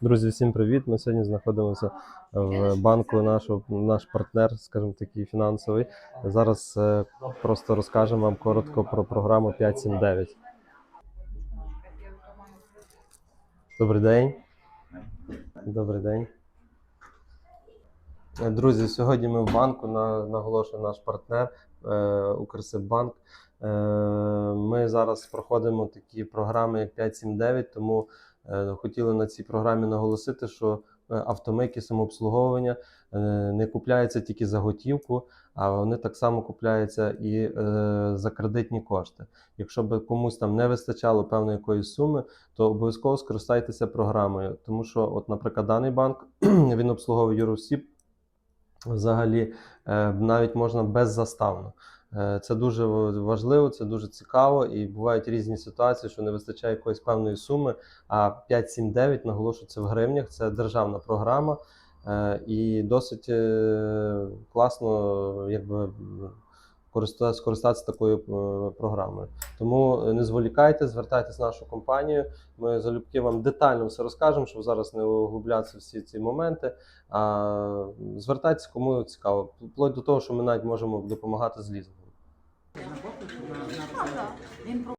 Друзі, всім привіт! Ми сьогодні знаходимося в банку нашого наш партнер, скажімо такий фінансовий. Зараз е, просто розкажемо вам коротко про програму 579. Добрий день. Добрий день. Друзі, сьогодні ми в банку на, наголошує наш партнер е, Укрсиббанк. Е, ми зараз проходимо такі програми, як 579, тому хотіли на цій програмі наголосити, що е, автомийки самообслуговування е, не купляються тільки за готівку, а вони так само купляються і е, за кредитні кошти. Якщо б комусь там не вистачало певної якоїсь суми, то обов'язково скористайтеся програмою, тому що, от, наприклад, даний банк він обслуговує юросіб взагалі е, навіть можна беззаставно. Е, Це дуже важливо, це дуже цікаво, і бувають різні ситуації, що не вистачає якоїсь певної суми. А 579 наголошується в гривнях. Це державна програма, е, і досить класно, якби скористатися такою е, програмою. Тому не зволікайте, звертайтесь в нашу компанію. Ми залюбки вам детально все розкажемо, щоб зараз не углублятися всі ці моменти. А звертайтесь, кому цікаво. Вплоть до того, що ми навіть можемо допомагати з лізингом.